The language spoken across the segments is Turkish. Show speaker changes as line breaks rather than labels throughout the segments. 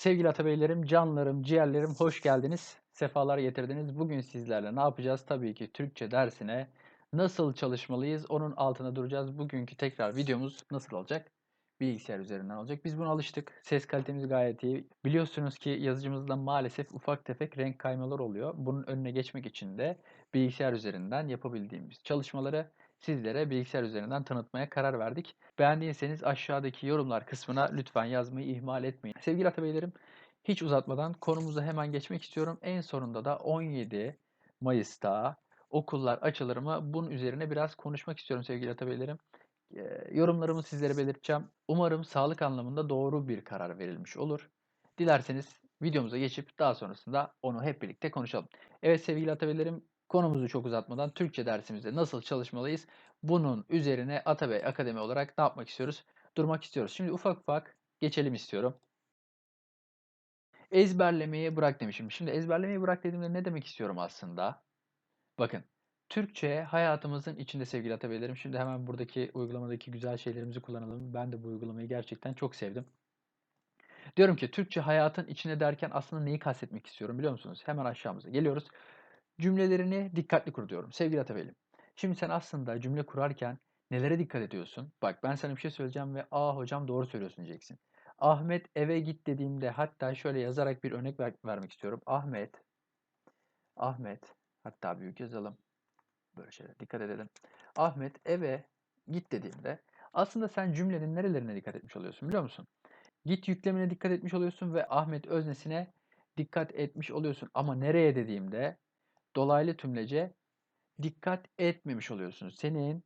Sevgili Atabeylerim, canlarım, ciğerlerim hoş geldiniz. Sefalar getirdiniz. Bugün sizlerle ne yapacağız? Tabii ki Türkçe dersine nasıl çalışmalıyız? Onun altına duracağız. Bugünkü tekrar videomuz nasıl olacak? Bilgisayar üzerinden olacak. Biz buna alıştık. Ses kalitemiz gayet iyi. Biliyorsunuz ki yazıcımızda maalesef ufak tefek renk kaymalar oluyor. Bunun önüne geçmek için de bilgisayar üzerinden yapabildiğimiz çalışmaları sizlere bilgisayar üzerinden tanıtmaya karar verdik. Beğendiyseniz aşağıdaki yorumlar kısmına lütfen yazmayı ihmal etmeyin. Sevgili Atabeylerim, hiç uzatmadan konumuza hemen geçmek istiyorum. En sonunda da 17 Mayıs'ta okullar açılır mı? Bunun üzerine biraz konuşmak istiyorum sevgili Atabeylerim. Eee, yorumlarımı sizlere belirteceğim. Umarım sağlık anlamında doğru bir karar verilmiş olur. Dilerseniz videomuza geçip daha sonrasında onu hep birlikte konuşalım. Evet sevgili Atabeylerim, konumuzu çok uzatmadan Türkçe dersimizde nasıl çalışmalıyız? Bunun üzerine Atabey Akademi olarak ne yapmak istiyoruz? Durmak istiyoruz. Şimdi ufak ufak geçelim istiyorum. Ezberlemeyi bırak demişim. Şimdi ezberlemeyi bırak dediğimde ne demek istiyorum aslında? Bakın, Türkçe hayatımızın içinde sevgili Atabeylerim. Şimdi hemen buradaki uygulamadaki güzel şeylerimizi kullanalım. Ben de bu uygulamayı gerçekten çok sevdim. Diyorum ki Türkçe hayatın içinde derken aslında neyi kastetmek istiyorum biliyor musunuz? Hemen aşağımıza geliyoruz. Cümlelerini dikkatli kur diyorum sevgili Atabeylim. Şimdi sen aslında cümle kurarken nelere dikkat ediyorsun? Bak ben sana bir şey söyleyeceğim ve aa hocam doğru söylüyorsun diyeceksin. Ahmet eve git dediğimde hatta şöyle yazarak bir örnek ver- vermek istiyorum. Ahmet, Ahmet, hatta büyük yazalım. Böyle şeylere dikkat edelim. Ahmet eve git dediğimde aslında sen cümlenin nerelerine dikkat etmiş oluyorsun biliyor musun? Git yüklemine dikkat etmiş oluyorsun ve Ahmet öznesine dikkat etmiş oluyorsun. Ama nereye dediğimde dolaylı tümlece dikkat etmemiş oluyorsun. Senin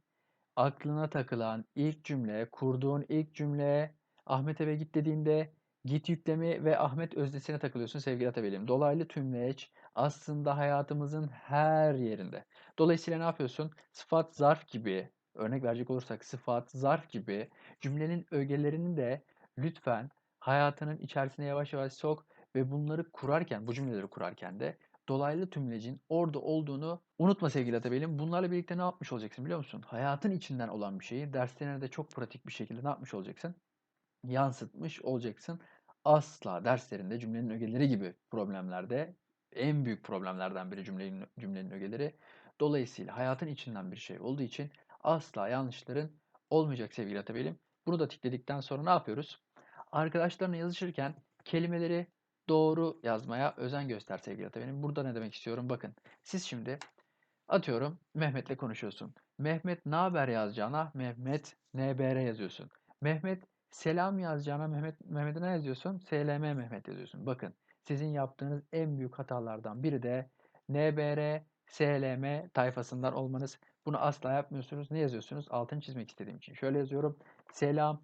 aklına takılan ilk cümle, kurduğun ilk cümle Ahmet eve git dediğinde git yüklemi ve Ahmet öznesine takılıyorsun sevgili Atabeylim. Dolaylı tümleç aslında hayatımızın her yerinde. Dolayısıyla ne yapıyorsun? Sıfat, zarf gibi, örnek verecek olursak sıfat, zarf gibi cümlenin ögelerini de lütfen hayatının içerisine yavaş yavaş sok ve bunları kurarken, bu cümleleri kurarken de dolaylı tümlecin orada olduğunu unutma sevgili Atabeylim. Bunlarla birlikte ne yapmış olacaksın biliyor musun? Hayatın içinden olan bir şeyi derslerine de çok pratik bir şekilde ne yapmış olacaksın? Yansıtmış olacaksın. Asla derslerinde cümlenin ögeleri gibi problemlerde en büyük problemlerden biri cümlenin, cümlenin ögeleri. Dolayısıyla hayatın içinden bir şey olduğu için asla yanlışların olmayacak sevgili Atabeylim. Bunu da tikledikten sonra ne yapıyoruz? Arkadaşlarına yazışırken kelimeleri doğru yazmaya özen göster sevgili Atabeylim. Burada ne demek istiyorum? Bakın siz şimdi atıyorum Mehmet'le konuşuyorsun. Mehmet ne haber yazacağına Mehmet NBR yazıyorsun. Mehmet selam yazacağına Mehmet Mehmet'e ne yazıyorsun? SLM Mehmet yazıyorsun. Bakın sizin yaptığınız en büyük hatalardan biri de NBR SLM tayfasından olmanız. Bunu asla yapmıyorsunuz. Ne yazıyorsunuz? Altını çizmek istediğim için. Şöyle yazıyorum. Selam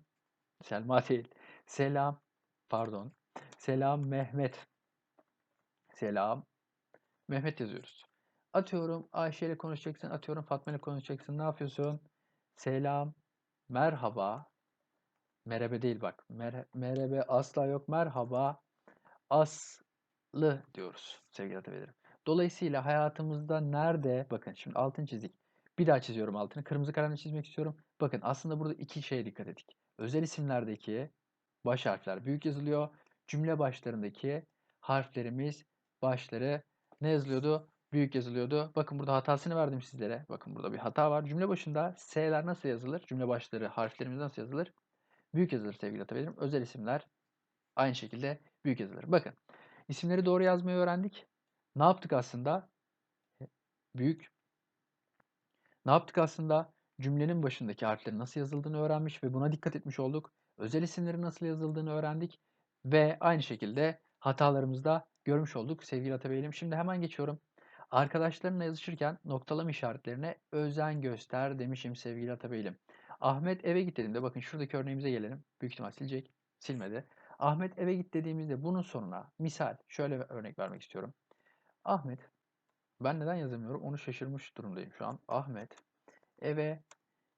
Selma değil. Selam pardon. Selam Mehmet. Selam Mehmet yazıyoruz. Atıyorum Ayşe ile konuşacaksın. Atıyorum Fatma ile konuşacaksın. Ne yapıyorsun? Selam. Merhaba. Merhaba değil bak. Mer merhaba asla yok. Merhaba. Aslı diyoruz sevgili Atabeylerim. Dolayısıyla hayatımızda nerede bakın şimdi altını çizdik. Bir daha çiziyorum altını. Kırmızı kalemle çizmek istiyorum. Bakın aslında burada iki şeye dikkat ettik. Özel isimlerdeki baş harfler büyük yazılıyor. Cümle başlarındaki harflerimiz başları ne yazılıyordu? Büyük yazılıyordu. Bakın burada hatasını verdim sizlere. Bakın burada bir hata var. Cümle başında S'ler nasıl yazılır? Cümle başları harflerimiz nasıl yazılır? Büyük yazılır sevgili Atabeylerim. Özel isimler aynı şekilde büyük yazılır. Bakın isimleri doğru yazmayı öğrendik. Ne yaptık aslında? Büyük. Ne yaptık aslında? Cümlenin başındaki harflerin nasıl yazıldığını öğrenmiş ve buna dikkat etmiş olduk. Özel isimlerin nasıl yazıldığını öğrendik ve aynı şekilde hatalarımızı da görmüş olduk sevgili Atabeylim. Şimdi hemen geçiyorum. Arkadaşlarınla yazışırken noktalama işaretlerine özen göster demişim sevgili Atabeylim. Ahmet eve git dediğimde bakın şuradaki örneğimize gelelim. Büyük ihtimal silecek. Silmedi. Ahmet eve git dediğimizde bunun sonuna misal şöyle bir örnek vermek istiyorum. Ahmet ben neden yazamıyorum onu şaşırmış durumdayım şu an. Ahmet eve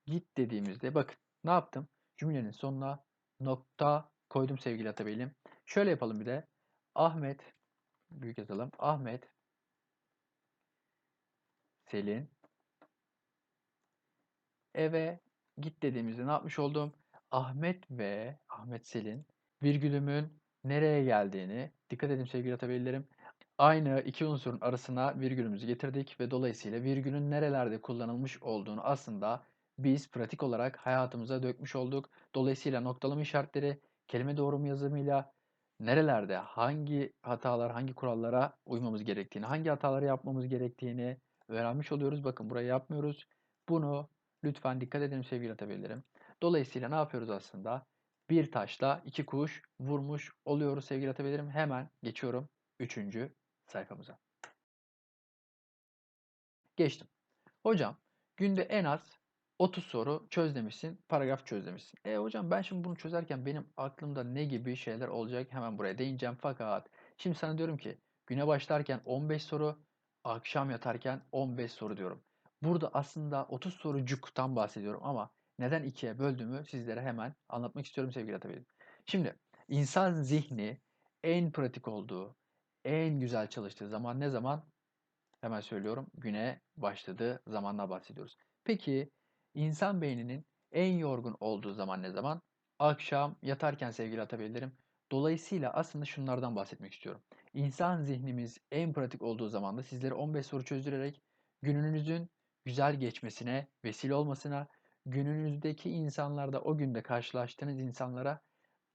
git dediğimizde bakın ne yaptım? Cümlenin sonuna nokta koydum sevgili Atabeylim. Şöyle yapalım bir de. Ahmet büyük yazalım. Ahmet Selin eve git dediğimizde ne yapmış oldum? Ahmet ve Ahmet Selin virgülümün nereye geldiğini dikkat edin sevgili atabilirim. Aynı iki unsurun arasına virgülümüzü getirdik ve dolayısıyla virgülün nerelerde kullanılmış olduğunu aslında biz pratik olarak hayatımıza dökmüş olduk. Dolayısıyla noktalama işaretleri kelime doğrumu yazımıyla nerelerde hangi hatalar, hangi kurallara uymamız gerektiğini, hangi hataları yapmamız gerektiğini öğrenmiş oluyoruz. Bakın burayı yapmıyoruz. Bunu lütfen dikkat edin sevgili atabilirim. Dolayısıyla ne yapıyoruz aslında? Bir taşla iki kuş vurmuş oluyoruz sevgili atabilirim. Hemen geçiyorum üçüncü sayfamıza. Geçtim. Hocam günde en az 30 soru çöz demişsin, paragraf çöz demişsin. E hocam ben şimdi bunu çözerken benim aklımda ne gibi şeyler olacak hemen buraya değineceğim. Fakat şimdi sana diyorum ki güne başlarken 15 soru, akşam yatarken 15 soru diyorum. Burada aslında 30 sorucuktan bahsediyorum ama neden ikiye böldüğümü sizlere hemen anlatmak istiyorum sevgili Atabey'im. Şimdi insan zihni en pratik olduğu, en güzel çalıştığı zaman ne zaman? Hemen söylüyorum. Güne başladığı zamanla bahsediyoruz. Peki insan beyninin en yorgun olduğu zaman ne zaman? Akşam yatarken sevgili atabeylerim. Dolayısıyla aslında şunlardan bahsetmek istiyorum. İnsan zihnimiz en pratik olduğu zaman da sizlere 15 soru çözdürerek gününüzün güzel geçmesine, vesile olmasına, gününüzdeki insanlarda o günde karşılaştığınız insanlara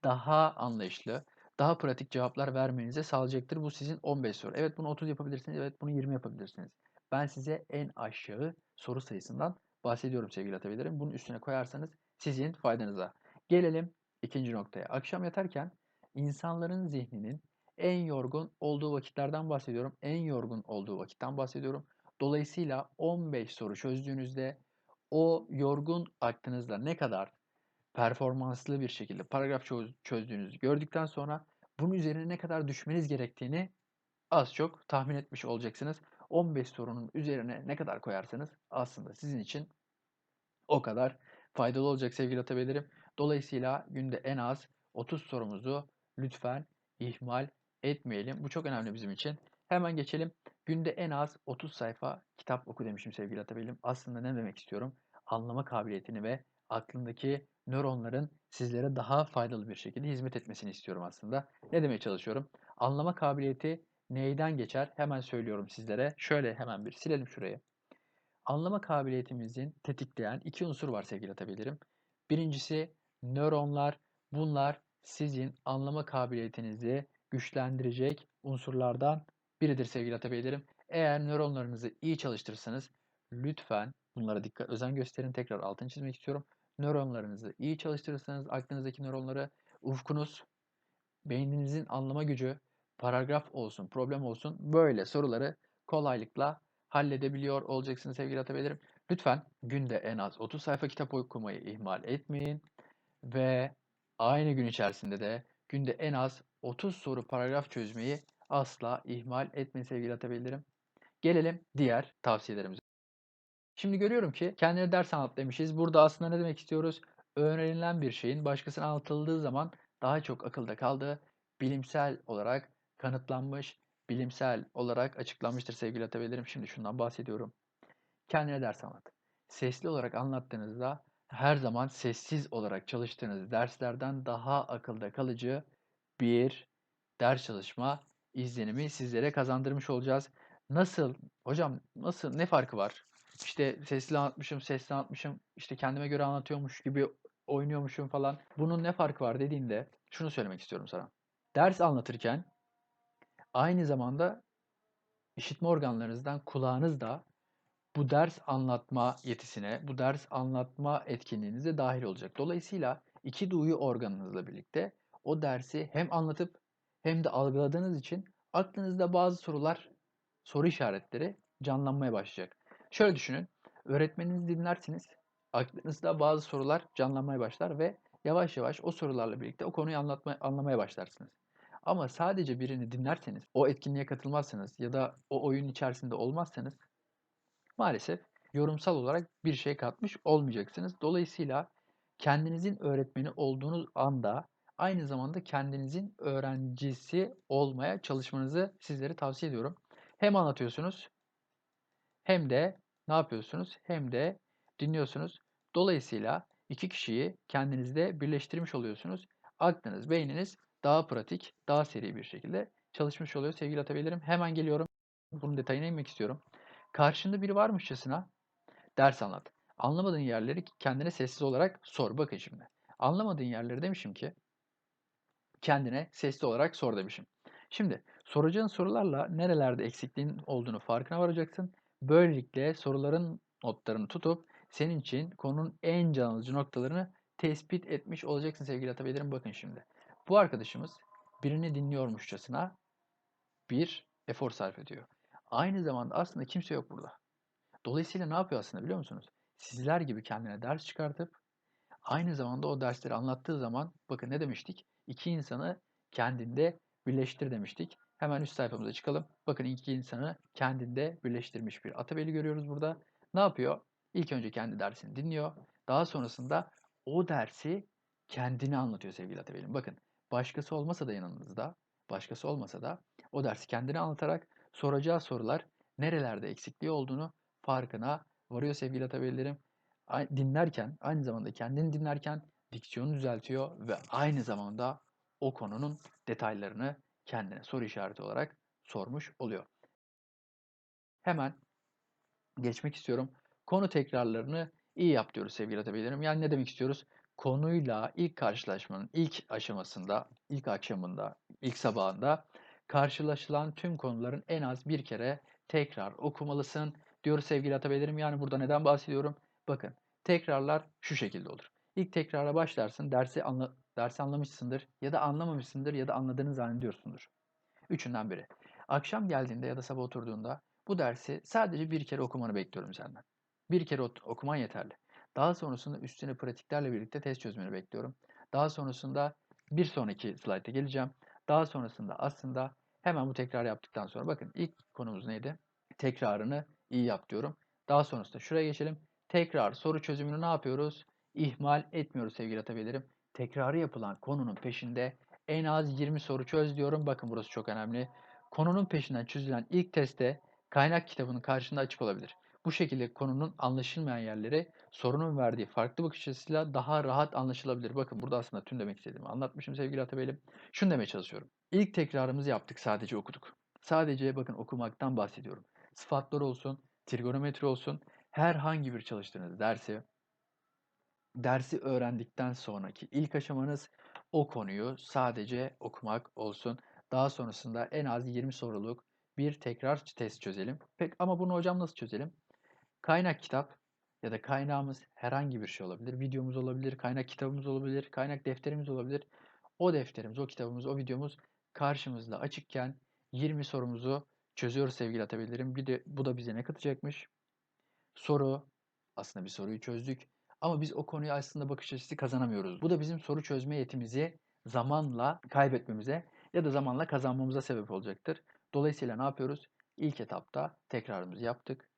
daha anlayışlı, daha pratik cevaplar vermenize sağlayacaktır. Bu sizin 15 soru. Evet bunu 30 yapabilirsiniz. Evet bunu 20 yapabilirsiniz. Ben size en aşağı soru sayısından bahsediyorum sevgili atabilirim. Bunun üstüne koyarsanız sizin faydanıza. Gelelim ikinci noktaya. Akşam yatarken insanların zihninin en yorgun olduğu vakitlerden bahsediyorum. En yorgun olduğu vakitten bahsediyorum. Dolayısıyla 15 soru çözdüğünüzde o yorgun aklınızda ne kadar performanslı bir şekilde paragraf çözdüğünüzü gördükten sonra bunun üzerine ne kadar düşmeniz gerektiğini az çok tahmin etmiş olacaksınız. 15 sorunun üzerine ne kadar koyarsanız aslında sizin için o kadar faydalı olacak sevgili atabeylerim. Dolayısıyla günde en az 30 sorumuzu lütfen ihmal etmeyelim. Bu çok önemli bizim için. Hemen geçelim. Günde en az 30 sayfa kitap oku demişim sevgili atabeylerim. Aslında ne demek istiyorum? Anlama kabiliyetini ve aklındaki nöronların sizlere daha faydalı bir şekilde hizmet etmesini istiyorum aslında. Ne demeye çalışıyorum? Anlama kabiliyeti neyden geçer? Hemen söylüyorum sizlere. Şöyle hemen bir silelim şurayı. Anlama kabiliyetimizin tetikleyen iki unsur var sevgili atabilirim. Birincisi nöronlar. Bunlar sizin anlama kabiliyetinizi güçlendirecek unsurlardan biridir sevgili atabilirim. Eğer nöronlarınızı iyi çalıştırırsanız lütfen bunlara dikkat özen gösterin. Tekrar altını çizmek istiyorum nöronlarınızı iyi çalıştırırsanız aklınızdaki nöronları ufkunuz, beyninizin anlama gücü, paragraf olsun, problem olsun böyle soruları kolaylıkla halledebiliyor olacaksınız sevgili atabilirim. Lütfen günde en az 30 sayfa kitap okumayı ihmal etmeyin ve aynı gün içerisinde de günde en az 30 soru paragraf çözmeyi asla ihmal etmeyin sevgili atabilirim. Gelelim diğer tavsiyelerimize. Şimdi görüyorum ki kendine ders anlat demişiz. Burada aslında ne demek istiyoruz? Öğrenilen bir şeyin başkasına anlatıldığı zaman daha çok akılda kaldığı bilimsel olarak kanıtlanmış, bilimsel olarak açıklanmıştır sevgili atabilirim. Şimdi şundan bahsediyorum. Kendine ders anlat. Sesli olarak anlattığınızda her zaman sessiz olarak çalıştığınız derslerden daha akılda kalıcı bir ders çalışma izlenimi sizlere kazandırmış olacağız. Nasıl? Hocam nasıl? Ne farkı var? işte sesli anlatmışım, sesli anlatmışım, işte kendime göre anlatıyormuş gibi oynuyormuşum falan. Bunun ne farkı var dediğinde şunu söylemek istiyorum sana. Ders anlatırken aynı zamanda işitme organlarınızdan kulağınız da bu ders anlatma yetisine, bu ders anlatma etkinliğinize dahil olacak. Dolayısıyla iki duyu organınızla birlikte o dersi hem anlatıp hem de algıladığınız için aklınızda bazı sorular, soru işaretleri canlanmaya başlayacak. Şöyle düşünün. Öğretmeninizi dinlersiniz. Aklınızda bazı sorular canlanmaya başlar ve yavaş yavaş o sorularla birlikte o konuyu anlatma, anlamaya başlarsınız. Ama sadece birini dinlerseniz, o etkinliğe katılmazsanız ya da o oyun içerisinde olmazsanız maalesef yorumsal olarak bir şey katmış olmayacaksınız. Dolayısıyla kendinizin öğretmeni olduğunuz anda aynı zamanda kendinizin öğrencisi olmaya çalışmanızı sizlere tavsiye ediyorum. Hem anlatıyorsunuz hem de ne yapıyorsunuz? Hem de dinliyorsunuz. Dolayısıyla iki kişiyi kendinizde birleştirmiş oluyorsunuz. Aklınız, beyniniz daha pratik, daha seri bir şekilde çalışmış oluyor sevgili atabilirim. Hemen geliyorum. Bunun detayına inmek istiyorum. Karşında biri varmışçasına ders anlat. Anlamadığın yerleri kendine sessiz olarak sor. Bakın şimdi. Anlamadığın yerleri demişim ki kendine sesli olarak sor demişim. Şimdi soracağın sorularla nerelerde eksikliğin olduğunu farkına varacaksın. Böylelikle soruların notlarını tutup senin için konunun en can noktalarını tespit etmiş olacaksın sevgili atabilirim. Bakın şimdi. Bu arkadaşımız birini dinliyormuşçasına bir efor sarf ediyor. Aynı zamanda aslında kimse yok burada. Dolayısıyla ne yapıyor aslında biliyor musunuz? Sizler gibi kendine ders çıkartıp aynı zamanda o dersleri anlattığı zaman bakın ne demiştik? İki insanı kendinde birleştir demiştik. Hemen üst sayfamıza çıkalım. Bakın iki insanı kendinde birleştirmiş bir atabeli görüyoruz burada. Ne yapıyor? İlk önce kendi dersini dinliyor. Daha sonrasında o dersi kendini anlatıyor sevgili atabelim. Bakın başkası olmasa da yanınızda, başkası olmasa da o dersi kendini anlatarak soracağı sorular nerelerde eksikliği olduğunu farkına varıyor sevgili atabeylerim. Dinlerken, aynı zamanda kendini dinlerken diksiyonu düzeltiyor ve aynı zamanda o konunun detaylarını kendine soru işareti olarak sormuş oluyor. Hemen geçmek istiyorum. Konu tekrarlarını iyi yap diyoruz sevgili atabeylerim. Yani ne demek istiyoruz? Konuyla ilk karşılaşmanın ilk aşamasında, ilk akşamında, ilk sabahında karşılaşılan tüm konuların en az bir kere tekrar okumalısın diyoruz sevgili atabeylerim. Yani burada neden bahsediyorum? Bakın tekrarlar şu şekilde olur. İlk tekrara başlarsın, dersi, anla, dersi anlamışsındır ya da anlamamışsındır ya da anladığını zannediyorsundur. Üçünden biri. Akşam geldiğinde ya da sabah oturduğunda bu dersi sadece bir kere okumanı bekliyorum senden. Bir kere okuman yeterli. Daha sonrasında üstüne pratiklerle birlikte test çözmeni bekliyorum. Daha sonrasında bir sonraki slayta geleceğim. Daha sonrasında aslında hemen bu tekrar yaptıktan sonra bakın ilk konumuz neydi? Tekrarını iyi yap diyorum. Daha sonrasında şuraya geçelim. Tekrar soru çözümünü ne yapıyoruz? İhmal etmiyoruz sevgili atabilirim. Tekrarı yapılan konunun peşinde en az 20 soru çöz diyorum. Bakın burası çok önemli. Konunun peşinden çözülen ilk testte kaynak kitabının karşında açık olabilir. Bu şekilde konunun anlaşılmayan yerleri sorunun verdiği farklı bakış açısıyla daha rahat anlaşılabilir. Bakın burada aslında tüm demek istediğimi anlatmışım sevgili Atabeylim. Şunu demeye çalışıyorum. İlk tekrarımızı yaptık sadece okuduk. Sadece bakın okumaktan bahsediyorum. Sıfatlar olsun, trigonometri olsun, herhangi bir çalıştığınız dersi dersi öğrendikten sonraki ilk aşamanız o konuyu sadece okumak olsun. Daha sonrasında en az 20 soruluk bir tekrar test çözelim. Pek ama bunu hocam nasıl çözelim? Kaynak kitap ya da kaynağımız herhangi bir şey olabilir. Videomuz olabilir, kaynak kitabımız olabilir, kaynak defterimiz olabilir. O defterimiz, o kitabımız, o videomuz karşımızda açıkken 20 sorumuzu çözüyoruz sevgili atabilirim. Bir de bu da bize ne katacakmış? Soru, aslında bir soruyu çözdük. Ama biz o konuya aslında bakış açısı kazanamıyoruz. Bu da bizim soru çözme yetimizi zamanla kaybetmemize ya da zamanla kazanmamıza sebep olacaktır. Dolayısıyla ne yapıyoruz? İlk etapta tekrarımızı yaptık.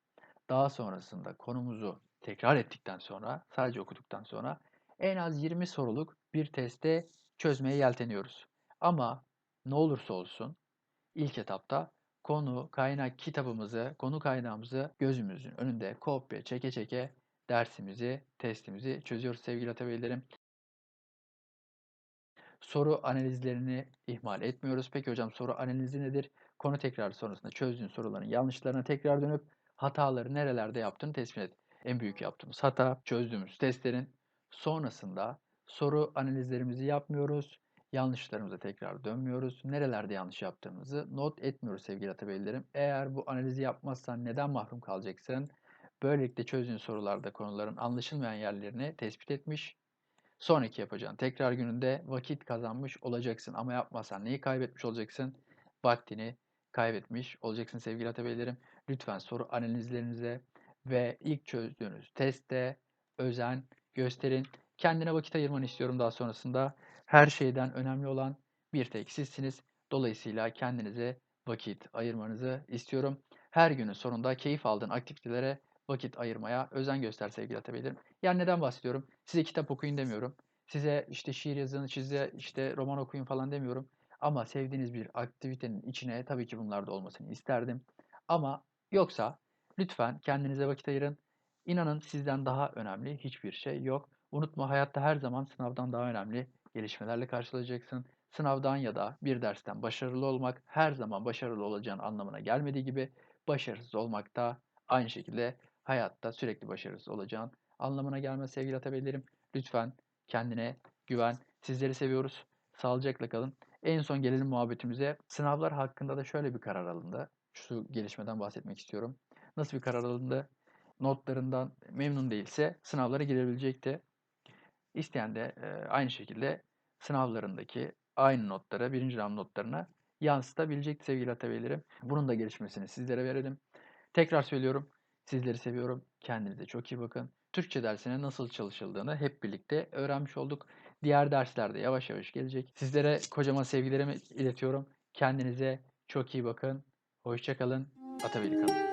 Daha sonrasında konumuzu tekrar ettikten sonra, sadece okuduktan sonra en az 20 soruluk bir teste çözmeye yelteniyoruz. Ama ne olursa olsun ilk etapta konu, kaynak kitabımızı, konu kaynağımızı gözümüzün önünde kopya çeke çeke dersimizi, testimizi çözüyoruz sevgili atabeylerim. Soru analizlerini ihmal etmiyoruz. Peki hocam soru analizi nedir? Konu tekrar sonrasında çözdüğün soruların yanlışlarına tekrar dönüp hataları nerelerde yaptığını tespit et. En büyük yaptığımız hata çözdüğümüz testlerin sonrasında soru analizlerimizi yapmıyoruz. Yanlışlarımıza tekrar dönmüyoruz. Nerelerde yanlış yaptığımızı not etmiyoruz sevgili atabeylerim. Eğer bu analizi yapmazsan neden mahrum kalacaksın? Böylelikle çözdüğün sorularda konuların anlaşılmayan yerlerini tespit etmiş. Sonraki yapacağın tekrar gününde vakit kazanmış olacaksın. Ama yapmazsan neyi kaybetmiş olacaksın? Vaktini kaybetmiş olacaksın sevgili atabeylerim. Lütfen soru analizlerinize ve ilk çözdüğünüz testte özen gösterin. Kendine vakit ayırmanı istiyorum daha sonrasında. Her şeyden önemli olan bir tek sizsiniz. Dolayısıyla kendinize vakit ayırmanızı istiyorum. Her günün sonunda keyif aldığın aktivitelere vakit ayırmaya özen göster sevgili atabilirim. Yani neden bahsediyorum? Size kitap okuyun demiyorum. Size işte şiir yazın, size işte roman okuyun falan demiyorum. Ama sevdiğiniz bir aktivitenin içine tabii ki bunlar da olmasını isterdim. Ama yoksa lütfen kendinize vakit ayırın. İnanın sizden daha önemli hiçbir şey yok. Unutma hayatta her zaman sınavdan daha önemli gelişmelerle karşılaşacaksın. sınavdan ya da bir dersten başarılı olmak her zaman başarılı olacağın anlamına gelmediği gibi başarısız olmak da aynı şekilde hayatta sürekli başarısız olacağın anlamına gelmez sevgili atabeylerim. Lütfen kendine güven. Sizleri seviyoruz. Sağlıcakla kalın. En son gelelim muhabbetimize. Sınavlar hakkında da şöyle bir karar alındı. Şu gelişmeden bahsetmek istiyorum. Nasıl bir karar alındı? Notlarından memnun değilse sınavlara girebilecekti. İsteyen de e, aynı şekilde sınavlarındaki aynı notlara, birinci round notlarına yansıtabilecekti sevgili atabeylerim. Bunun da gelişmesini sizlere verelim. Tekrar söylüyorum. Sizleri seviyorum. Kendinize çok iyi bakın. Türkçe dersine nasıl çalışıldığını hep birlikte öğrenmiş olduk. Diğer derslerde yavaş yavaş gelecek. Sizlere kocaman sevgilerimi iletiyorum. Kendinize çok iyi bakın. Hoşçakalın. Atabeyli kalın.